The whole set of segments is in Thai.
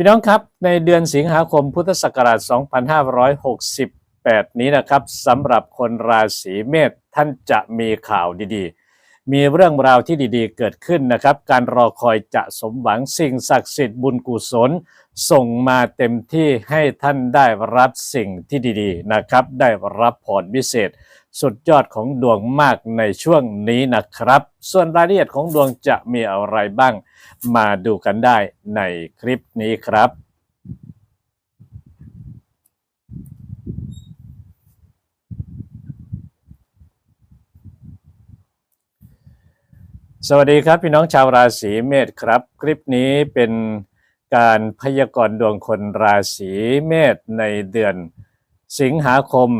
พี่น้องครับในเดือนสิงหาคมพุทธศักราช 2568 นี้นะครับสำหรับคนราศีเมษท่านจะมีข่าวดีๆ มีเรื่องราวที่ดีๆ เกิดขึ้นนะครับ การรอคอยจะสมหวังสิ่งศักดิ์สิทธิ์บุญกุศล ส่งมาเต็มที่ให้ท่านได้รับสิ่งที่ดีๆนะครับ ได้รับพรพิเศษ สุดยอดของดวงมากในช่วงนี้นะครับ ส่วนรายละเอียดของดวงจะมีอะไรบ้าง มาดูกันได้ในคลิปนี้ครับ สวัสดีครับพี่น้องชาวราศีเมษครับ คลิปนี้เป็นการพยากรณ์ดวงคนราศีเมษในเดือนสิงหาคม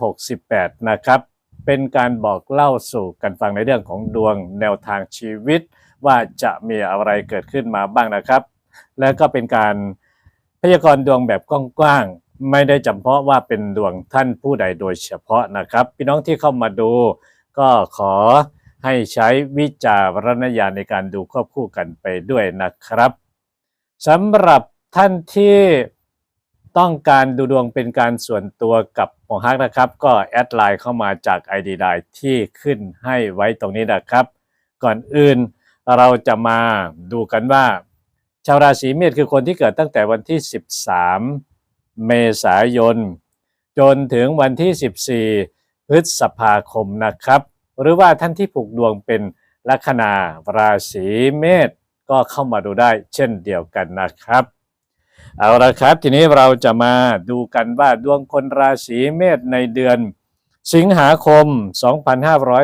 2568 นะครับ เป็นการบอกเล่าสู่กันฟังในเรื่องของดวงแนวทางชีวิต ว่าจะมีอะไรเกิดขึ้นมาบ้างนะครับ และก็เป็นการพยากรณ์ดวงแบบกว้างๆไม่ได้จำเพาะว่าเป็นดวงท่านผู้ใดโดยเฉพาะนะครับ พี่น้องที่เข้ามาดูก็ขอ ให้ใช้วิจารณญาณในการดูควบคู่กันไปด้วยนะครับสำหรับท่านที่ต้องการดูดวงเป็นการส่วนตัวกับหมอฮักนะครับ ก็แอดไลน์เข้ามาจาก ID ไลน์ที่ขึ้นให้ไว้ตรงนี้นะครับ ก่อนอื่นเราจะมาดูกันว่า ชาวราศีเมษคือคนที่เกิดตั้งแต่วันที่ 13 เมษายน จนถึงวันที่ 14 พฤษภาคมนะครับ หรือว่าท่านที่ผูกดวงเป็นลัคนาราศีเมษก็เข้ามาดูได้เช่นเดียวกันนะครับ เอาละครับทีนี้เราจะมาดูกันว่าดวงคนราศีเมษในเดือน สิงหาคม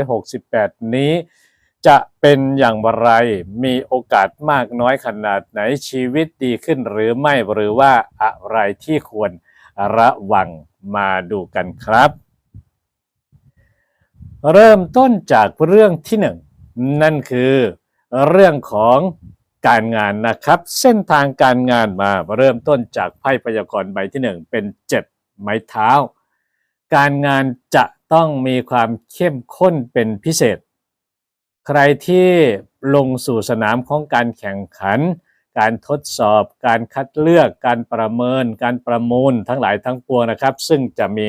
2568 นี้ จะเป็นอย่างไรมีโอกาสมากน้อยขนาดไหนชีวิตดีขึ้นหรือไม่หรือว่าอะไรที่ควรระวังมาดูกันครับ เริ่มต้นจากเรื่องที่หนึ่งนั่นคือเรื่องของการงานนะครับ เส้นทางการงานมาเริ่มต้นจากไพ่พยากรณ์ใบที่หนึ่งเป็นเจ็ดไม้เท้า การงานจะต้องมีความเข้มข้นเป็นพิเศษ ใครที่ลงสู่สนามของการแข่งขัน การทดสอบ การคัดเลือก การประเมิน การประมูลทั้งหลายทั้งปวงนะครับ ซึ่งจะมี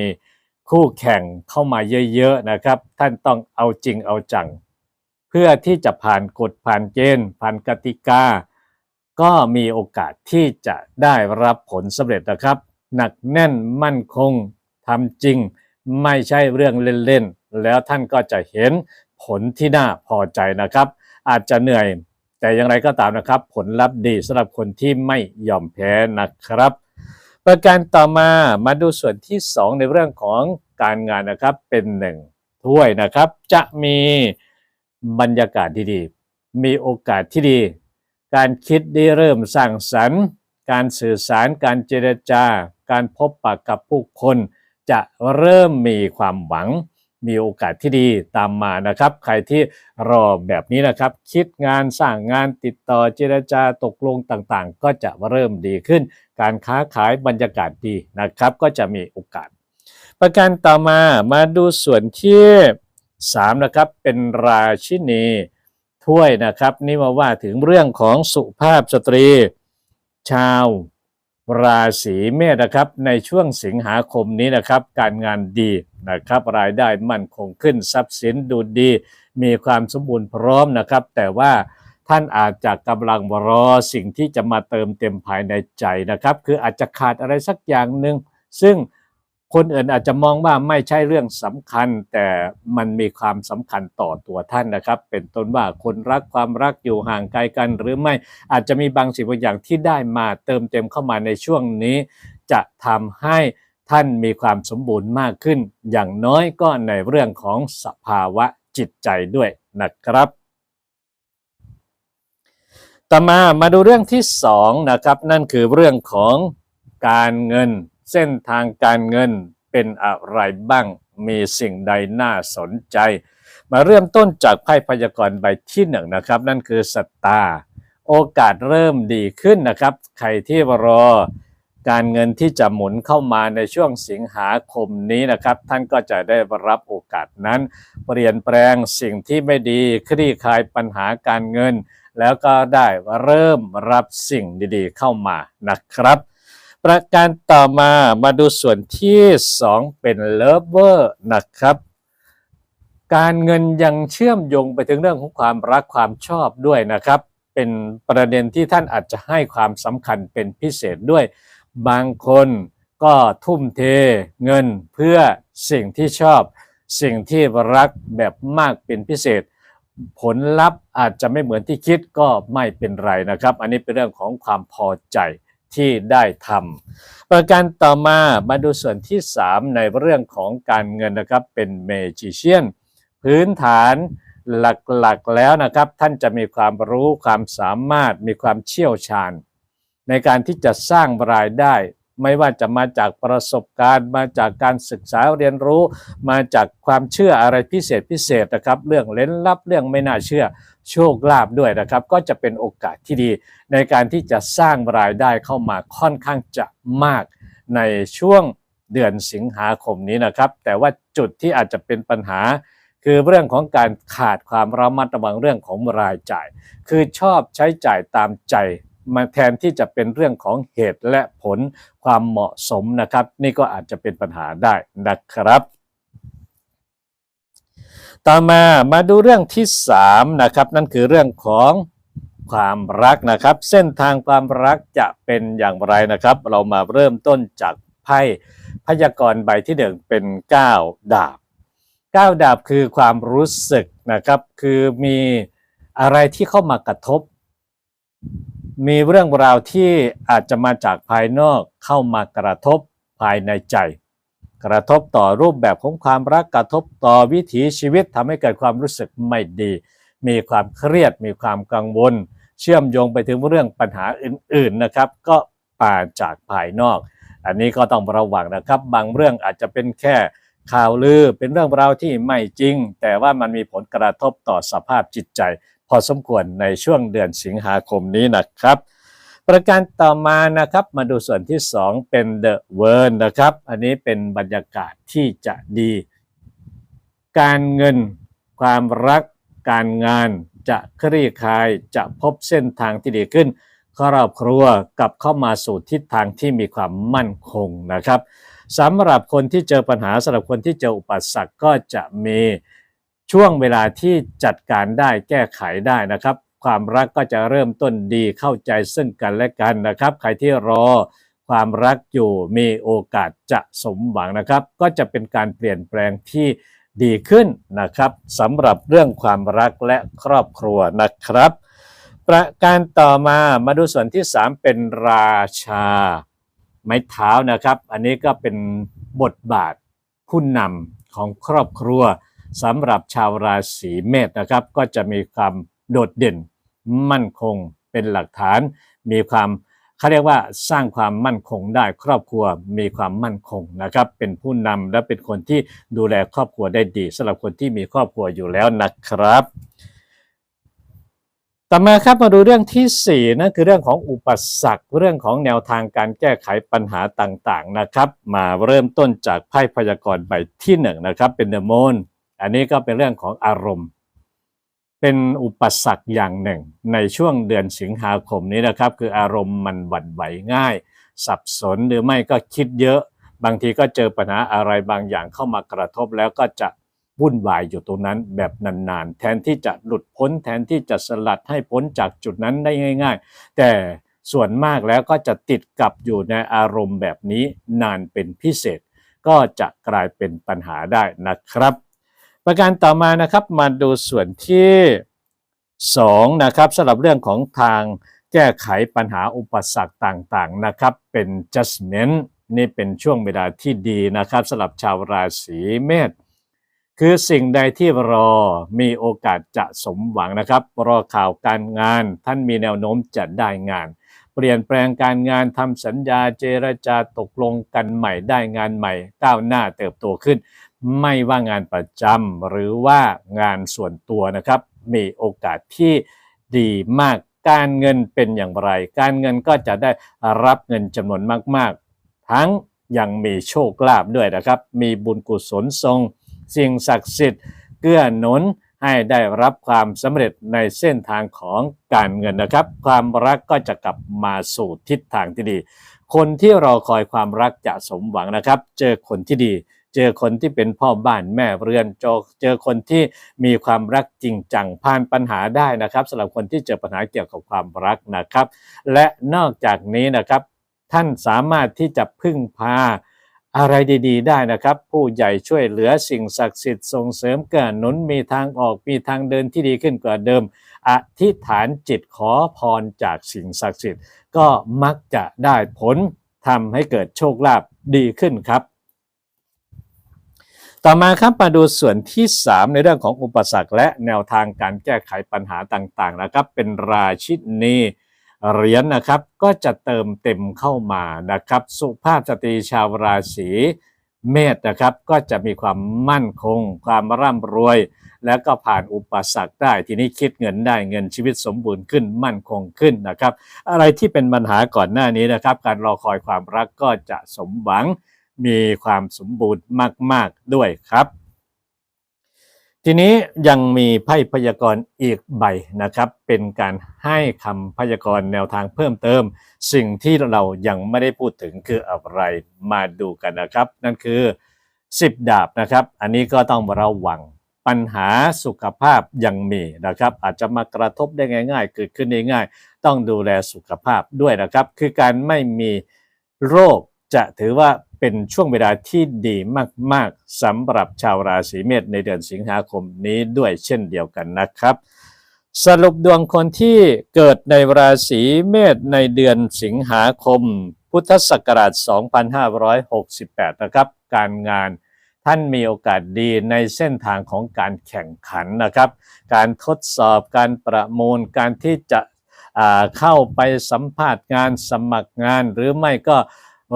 คู่แข่งเข้ามาเยอะๆนะครับ ท่านต้องเอาจริงเอาจัง เพื่อที่จะผ่านกฎผ่านเกณฑ์ผ่านกติกา ก็มีโอกาสที่จะได้รับผลสำเร็จนะครับ หนักแน่นมั่นคงทำจริง ไม่ใช่เรื่องเล่นๆ แล้วท่านก็จะเห็นผลที่น่าพอใจนะครับ อาจจะเหนื่อยแต่อย่างไรก็ตามนะครับ ผลลัพธ์ดีสำหรับคนที่ไม่ยอมแพ้นะครับ ประการต่อมามาดูส่วนที่ 2 ในเรื่องของการงานนะครับเป็นหนึ่งถ้วยนะครับ จะมีบรรยากาศดี มีโอกาสที่ดี การคิดได้เริ่มสร้างสรรค์ การสื่อสารการเจรจา การพบปะกับผู้คน จะเริ่มมีความหวัง มีโอกาสที่ดีตามมานะครับ ใครที่รอแบบนี้นะครับ คิดงานสร้างงานติดต่อเจรจาตกลงต่างๆ ก็จะเริ่มดีขึ้น การค้าขายบรรยากาศดีนะครับ ก็จะมีโอกาส ประการต่อมามาดูส่วนที่3นะครับเป็นราชินีถ้วยนะครับ นี่มาว่าถึงเรื่องของสุภาพสตรี ชาวราศีเมษนะครับ ในช่วงสิงหาคมนี้นะครับ การงานดี นะครับรายได้มั่นคงขึ้นทรัพย์สินดูดี มีความสมบูรณ์พร้อมนะครับ แต่ว่าท่านอาจจะกำลังรอสิ่งที่จะมาเติมเต็มภายในใจนะครับ คืออาจจะขาดอะไรสักอย่างหนึ่งซึ่งคนอื่นอาจจะมองว่าไม่ใช่เรื่องสำคัญ แต่มันมีความสำคัญต่อตัวท่านนะครับ เป็นต้นว่าคนรักความรักอยู่ห่างไกลกัน หรือไม่อาจจะมีบางสิ่งบางอย่างที่ได้มาเติมเต็มเข้ามาในช่วงนี้ จะทำให้ ท่านมีความสมบูรณ์มากขึ้น อย่างน้อยก็ในเรื่องของสภาวะจิตใจด้วยนะครับ ต่อมามาดูเรื่องที่สองนะครับ นั่นคือเรื่องของการเงิน เส้นทางการเงินเป็นอะไรบ้างมีสิ่งใดน่าสนใจ มาเริ่มต้นจากไพ่พยากรณ์ใบที่หนึ่งนะครับ นั่นคือสตาร์โอกาสเริ่มดีขึ้นนะครับ ใครที่รอ การเงินที่จะหมุนเข้ามาในช่วงสิงหาคมนี้นะครับ ท่านก็จะได้รับโอกาสนั้น เปลี่ยนแปลงสิ่งที่ไม่ดีคลี่คลายปัญหาการเงิน แล้วก็ได้เริ่มรับสิ่งดีๆเข้ามานะครับ ประการต่อมามาดูส่วนที่ 2 เป็นเลิฟเวอร์นะครับการเงินยังเชื่อมโยงไปถึงเรื่องของความรักความชอบด้วยนะครับ เป็นประเด็นที่ท่านอาจจะให้ความสำคัญเป็นพิเศษด้วย บางคนก็ทุ่มเทเงินเพื่อสิ่งที่ชอบ สิ่งที่รักแบบมากเป็นพิเศษ ผลลัพธ์อาจจะไม่เหมือนที่คิดก็ไม่เป็นไรนะครับ อันนี้เป็นเรื่องของความพอใจที่ได้ทำประการต่อมามาดูส่วนที่ 3 ในเรื่องของการเงินนะครับเป็นเมจิเชียนพื้นฐานหลักๆแล้วนะครับ ท่านจะมีความรู้ความสามารถมีความเชี่ยวชาญ ในการที่จะสร้างรายได้ ไม่ว่าจะมาจากประสบการณ์ มาจากการศึกษาเรียนรู้ มาจากความเชื่ออะไรพิเศษพิเศษนะครับ เรื่องเล้นลับเรื่องไม่น่าเชื่อโชคลาภด้วยนะครับ ก็จะเป็นโอกาสที่ดี ในการที่จะสร้างรายได้เข้ามาค่อนข้างจะมากในช่วงเดือนสิงหาคมนี้นะครับ แต่ว่าจุดที่อาจจะเป็นปัญหา คือเรื่องของการขาดความระมัดระวังเรื่องของรายจ่าย คือชอบใช้จ่ายตามใจ มาแทนที่จะเป็นเรื่องของเหตุและผลความเหมาะสมนะครับ นี่ก็อาจจะเป็นปัญหาได้นะครับ ต่อมามาดูเรื่องที่3นะครับนั่นคือเรื่องของความรักนะครับ เส้นทางความรักจะเป็นอย่างไรนะครับ เรามาเริ่มต้นจากไพ่พยากรณ์ใบที่หนึ่งเป็น 9 ดาบ 9 ดาบคือความรู้สึกนะครับ คือมีอะไรที่เข้ามากระทบ มีเรื่องราวที่อาจจะมาจากภายนอกเข้ามากระทบภายในใจ กระทบต่อรูปแบบของความรักกระทบต่อวิถีชีวิตทำให้เกิดความรู้สึกไม่ดี มีความเครียด มีความกังวล เชื่อมโยงไปถึงเรื่องปัญหาอื่น ๆนะครับ ก็ป่าจากภายนอก อันนี้ก็ต้องระวังนะครับ บางเรื่องอาจจะเป็นแค่ข่าวลือเป็นเรื่องราวที่ไม่จริง แต่ว่ามันมีผลกระทบต่อสภาพจิตใจ พอสมควรในช่วงเดือนสิงหาคมนี้นะครับ ประการต่อมานะครับมาดูส่วนที่ 2 เป็น The World นะครับ อันนี้เป็นบรรยากาศที่จะดี การเงินความรักการงานจะคลี่คลายจะพบเส้นทางที่ดีขึ้นครอบครัวกลับเข้ามาสู่ทิศทางที่มีความมั่นคงนะครับสำหรับคนที่เจอปัญหาสำหรับคนที่เจออุปสรรคก็จะมี ช่วงเวลาที่จัดการได้แก้ไขได้นะครับ ความรักก็จะเริ่มต้นดีเข้าใจซึ่งกันและกันนะครับ ใครที่รอความรักอยู่มีโอกาสจะสมหวังนะครับ ก็จะเป็นการเปลี่ยนแปลงที่ดีขึ้นนะครับสำหรับเรื่องความรักและครอบครัวนะครับ ประการต่อมามาดูส่วนที่ 3 เป็นราชา ไม้เท้านะครับ อันนี้ก็เป็นบทบาทผู้นำของครอบครัว สำหรับชาวราศีเมษนะครับ ก็จะมีความโดดเด่น มั่นคงเป็นหลักฐาน มีความเขาเรียกว่าสร้างความมั่นคงได้ครอบครัวมีความมั่นคงนะครับ เป็นผู้นำและเป็นคนที่ดูแลครอบครัวได้ดีสำหรับคนที่มีครอบครัวอยู่แล้วนะครับ ต่อมาครับมาดูเรื่องที่4นั่นคือเรื่องของอุปสรรคเรื่องของแนวทางการแก้ไขปัญหาต่างๆนะครับ มาเริ่มต้นจากไพ่พยากรณ์ใบที่1นนะครับเป็นเดอะมน อันนี้ก็เป็นเรื่องของอารมณ์ เป็นอุปสรรคอย่างหนึ่ง ในช่วงเดือนสิงหาคมนี้นะครับ คืออารมณ์มันหวั่นไหวง่าย สับสนหรือไม่ก็คิดเยอะ บางทีก็เจอปัญหาอะไรบางอย่างเข้ามากระทบแล้วก็จะวุ่นวายอยู่ตรงนั้นแบบนานๆ แทนที่จะหลุดพ้นแทนที่จะสลัดให้พ้นจากจุดนั้นได้ง่าย ๆ แต่ส่วนมากแล้วก็จะติดกับอยู่ในอารมณ์แบบนี้นานเป็นพิเศษ ก็จะกลายเป็นปัญหาได้นะครับ ประการต่อมานะครับมาดูส่วนที่2นะครับสำหรับเรื่องของทางแก้ไขปัญหาอุปสรรคต่างๆนะครับ เป็น judgment นี่เป็นช่วงเวลาที่ดีนะครับสำหรับชาวราศีเมษคือสิ่งใดที่รอมีโอกาสจะสมหวังนะครับ รอข่าวการงาน ท่านมีแนวโน้มจะได้งาน เปลี่ยนแปลงการงานทำสัญญาเจรจาตกลงกันใหม่ได้งานใหม่ ก้าวหน้าเติบโตขึ้น ไม่ว่างานประจำหรือว่างานส่วนตัวนะครับ มีโอกาสที่ดีมากการเงินเป็นอย่างไร การเงินก็จะได้รับเงินจำนวนมาก ๆ ทั้งยังมีโชคลาภด้วยนะครับ มีบุญกุศลทรง สิ่งศักดิ์สิทธิ์เกื้อหนุนให้ได้รับความสำเร็จในเส้นทางของการเงินนะครับ ความรักก็จะกลับมาสู่ทิศทางที่ดี คนที่รอคอยความรักจะสมหวังนะครับ เจอคนที่ดี เจอคนที่เป็นพ่อบ้านแม่เรือนเจอเจอคนที่มีความรักจริงจังผ่านปัญหาได้นะครับสำหรับคนที่เจอปัญหาเกี่ยวกับความรักนะครับ และนอกจากนี้นะครับท่านสามารถที่จะพึ่งพาอะไรดีๆ ได้นะครับ ผู้ใหญ่ช่วยเหลือสิ่งศักดิ์สิทธิ์ส่งเสริมเกื้อหนุนมีทางออกมีทางเดินที่ดีขึ้นกว่าเดิม อธิษฐานจิตขอพรจากสิ่งศักดิ์สิทธิ์ ก็มักจะได้ผลทำให้เกิดโชคลาภดีขึ้นครับ ต่อมาครับมาดูส่วนที่ 3 ในเรื่องของอุปสรรคและแนวทางการแก้ไขปัญหาต่างๆนะครับ เป็นราชินีเหรียญนะครับก็จะเติมเต็มเข้ามานะครับ สุภาพสตรีชาวราศีเมษนะครับก็จะมีความมั่นคง ความร่ำรวย แล้วก็ผ่านอุปสรรคได้ ทีนี้คิดเงินได้เงินชีวิตสมบูรณ์ขึ้นมั่นคงขึ้นนะครับ อะไรที่เป็นปัญหาก่อนหน้านี้นะครับ การรอคอยความรักก็จะสมหวัง มีความสมบูรณ์มาก ๆ ด้วยครับ ทีนี้ยังมีไพ่พยากรณ์อีกใบนะครับ เป็นการให้คำพยากรณ์แนวทางเพิ่มเติม สิ่งที่เรายังไม่ได้พูดถึงคืออะไรมาดูกันนะครับ นั่นคือ 10 ดาบนะครับ อันนี้ก็ต้องระวังปัญหาสุขภาพยังมีนะครับ อาจจะมากระทบได้ง่าย ๆ เกิดขึ้นได้ง่าย ต้องดูแลสุขภาพด้วยนะครับ คือการไม่มีโรค จะถือว่าเป็นช่วงเวลาที่ดีมาก ๆสำหรับชาวราศีเมษในเดือนสิงหาคมนี้ด้วยเช่นเดียวกันนะครับ สรุปดวงคนที่เกิดในราศีเมษในเดือนสิงหาคม พุทธศักราช 2568 นะครับ การงานท่านมีโอกาสดีในเส้นทางของการแข่งขันนะครับ การทดสอบการประมูลการที่จะเข้าไปสัมภาษณ์งานสมัครงานหรือไม่ก็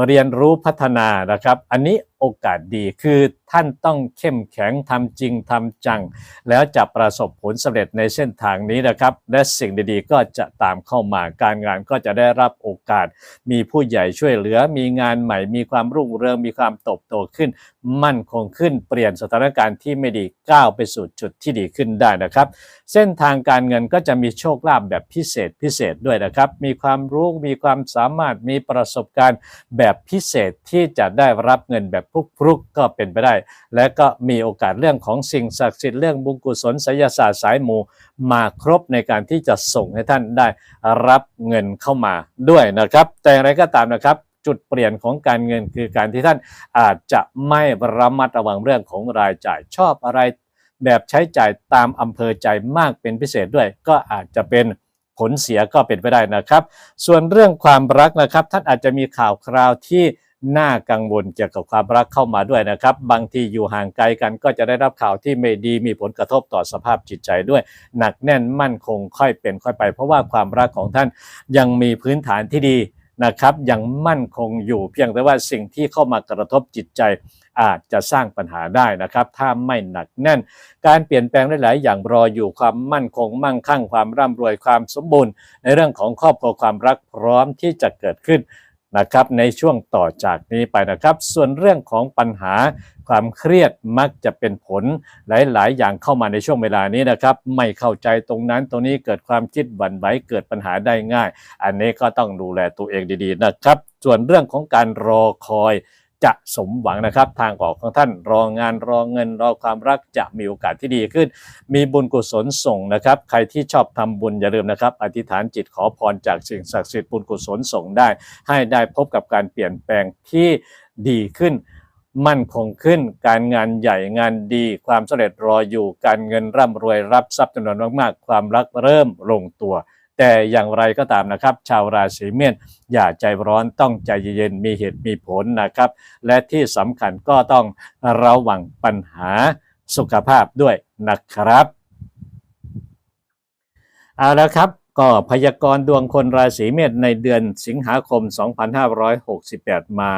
เรียนรู้พัฒนานะครับ อันนี้ โอกาสดี คือท่านต้องเข้มแข็งทำจริงทำจัง แล้วจะประสบผลสำเร็จในเส้นทางนี้นะครับ และสิ่งดีๆก็จะตามเข้ามาการงานก็จะได้รับโอกาส มีผู้ใหญ่ช่วยเหลือ มีงานใหม่ มีความรุ่งเรืองมีความโตโตขึ้น มั่นคงขึ้นเปลี่ยนสถานการณ์ที่ไม่ดีก้าวไปสู่จุดที่ดีขึ้นได้นะครับ เส้นทางการเงินก็จะมีโชคลาภแบบพิเศษพิเศษด้วยนะครับ มีความรู้มีความสามารถมีประสบการณ์แบบพิเศษที่จะได้รับเงินแบบพลุกก็เป็นไปได้ และก็มีโอกาสเรื่องของสิ่งศักดิ์สิทธิ์เรื่องบุญกุศลไสยศาสตร์สายหมูมาครบในการที่จะส่งให้ท่านได้รับเงินเข้ามาด้วยนะครับ แต่อย่างไรก็ตามนะครับจุดเปลี่ยนของการเงินคือการที่ท่านอาจจะไม่ระมัดระวังเรื่องของรายจ่ายชอบอะไร แบบใช้จ่ายตามอำเภอใจมากเป็นพิเศษด้วย ก็อาจจะเป็นผลเสียก็เป็นไปได้นะครับ ส่วนเรื่องความรักนะครับ ท่านอาจจะมีข่าวคราวที่ น่ากังวลเกี่ยวกับความรักเข้ามาด้วยนะครับ บางทีอยู่ห่างไกลกันก็จะได้รับข่าวที่ไม่ดีมีผลกระทบต่อสภาพจิตใจด้วย หนักแน่นมั่นคงค่อยเป็นค่อยไป เพราะว่าความรักของท่านยังมีพื้นฐานที่ดีนะครับยังมั่นคงอยู่เพียงแต่ว่าสิ่งที่เข้ามากระทบจิตใจอาจจะสร้างปัญหาได้นะครับ ถ้าไม่หนักแน่น การเปลี่ยนแปลงหลายๆอย่างรออยู่ความมั่นคง มั่งคั่งความร่ำรวยความสมบูรณ์ ในเรื่องของครอบครัวความรักพร้อมที่จะเกิดขึ้น นะครับในช่วงต่อจากนี้ไปนะครับ ส่วนเรื่องของปัญหาความเครียดมักจะเป็นผลหลาย ๆ อย่างเข้ามาในช่วงเวลานี้นะครับ ไม่เข้าใจตรงนั้นตรงนี้เกิดความคิดหวั่นไหวเกิดปัญหาได้ง่าย อันนี้ก็ต้องดูแลตัวเองดี ๆ นะครับ ส่วนเรื่องของการรอคอย จะสมหวังนะครับ ทางออกของท่านรองานรอเงินรอความรักจะมีโอกาสที่ดีขึ้น มีบุญกุศลส่งนะครับ ใครที่ชอบทำบุญอย่าลืมนะครับ อธิษฐานจิตขอพรจากสิ่งศักดิ์สิทธิ์บุญกุศลส่งได้ ให้ได้พบกับการเปลี่ยนแปลงที่ดีขึ้นมั่นคงขึ้น การงานใหญ่งานดี ความสำเร็จรออยู่ การเงินร่ำรวยรับทรัพย์จำนวนมากๆ ความรักเริ่มลงตัว แต่อย่างไรก็ตามนะครับ ชาวราศีเมษอย่าใจร้อนต้องใจเย็นๆมีเหตุมีผลนะครับ และที่สำคัญก็ต้องระวังปัญหาสุขภาพด้วยนะครับเอาละครับก็พยากรณ์ดวงคนราศีเมษในเดือนสิงหาคม 2568 มา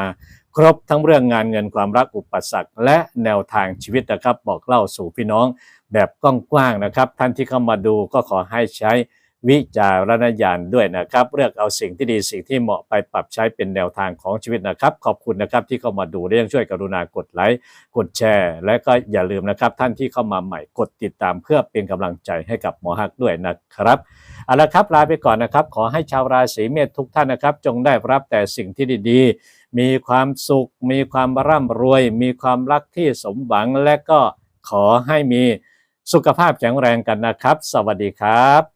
ครบทั้งเรื่องงานเงินความรักอุปสรรคและแนวทางชีวิตนะครับ บอกเล่าสู่พี่น้องแบบกว้างๆนะครับ ท่านที่เข้ามาดูก็ขอให้ใช้ วิจารณญาณด้วยนะครับ เลือกเอาสิ่งที่ดีสิ่งที่เหมาะไปปรับใช้เป็นแนวทางของชีวิตนะครับ ขอบคุณนะครับที่เข้ามาดูเรื่องช่วยกรุณากดไลค์กดแชร์ และก็อย่าลืมนะครับ ท่านที่เข้ามาใหม่กดติดตามเพื่อเป็นกำลังใจให้กับหมอฮักด้วยนะครับเอาละครับลาไปก่อนนะครับ ขอให้ชาวราศีเมษทุกท่านนะครับ จงได้รับแต่สิ่งที่ดีๆ มีความสุข มีความร่ำรวย มีความรักที่สมหวังและก็ขอให้มีสุขภาพแข็งแรงกันนะครับ สวัสดีครับ